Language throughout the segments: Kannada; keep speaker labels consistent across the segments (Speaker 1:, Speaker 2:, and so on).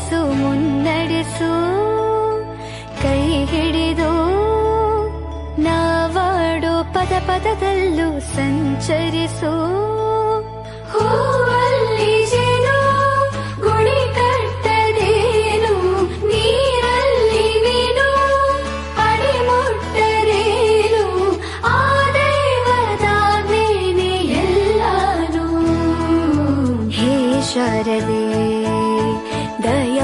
Speaker 1: ನೆಲೆಯಾಗಿರಿಸು ಮುನ್ನಡೆಸು ಕೈ ಹಿಡಿದು ನಾವಾಡೋ ಪದ ಪದದಲ್ಲೂ ಸಂಚರಿಸು. ಶಾರದೆ.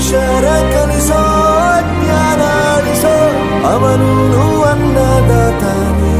Speaker 2: ಅಕ್ಷರ ಕಲಿಸೋ ಜ್ಞಾನ ಅವನು ಅನ್ನದಾತಾನೆ.